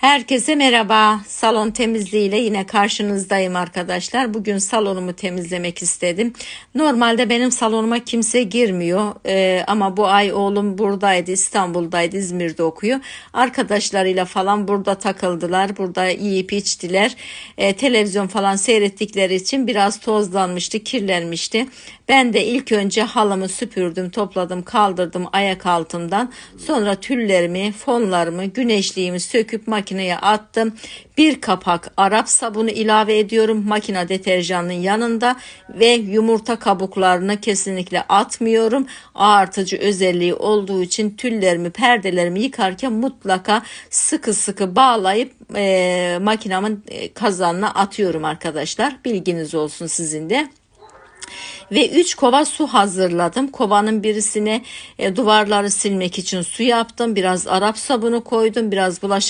Herkese merhaba. Salon temizliğiyle yine karşınızdayım arkadaşlar. Bugün salonumu temizlemek istedim. Normalde benim salonuma kimse girmiyor. Ee, ama bu ay oğlum buradaydı, İstanbul'daydı, İzmir'de okuyor. Arkadaşlarıyla falan burada takıldılar. Burada yiyip içtiler. Ee, televizyon falan seyrettikleri için biraz tozlanmıştı, kirlenmişti. Ben de ilk önce halımı süpürdüm, topladım, kaldırdım ayak altından. Sonra tüllerimi, fonlarımı, güneşliğimi söküp makineye attım. Bir kapak Arap sabunu ilave ediyorum makine deterjanının yanında ve yumurta kabuklarını kesinlikle atmıyorum. Ağartıcı özelliği olduğu için tüllerimi, perdelerimi yıkarken mutlaka sıkı sıkı bağlayıp e, makinamın e, kazanına atıyorum arkadaşlar. Bilginiz olsun sizin de ve 3 kova su hazırladım. Kovanın birisine e, duvarları silmek için su yaptım. Biraz Arap sabunu koydum. Biraz bulaşık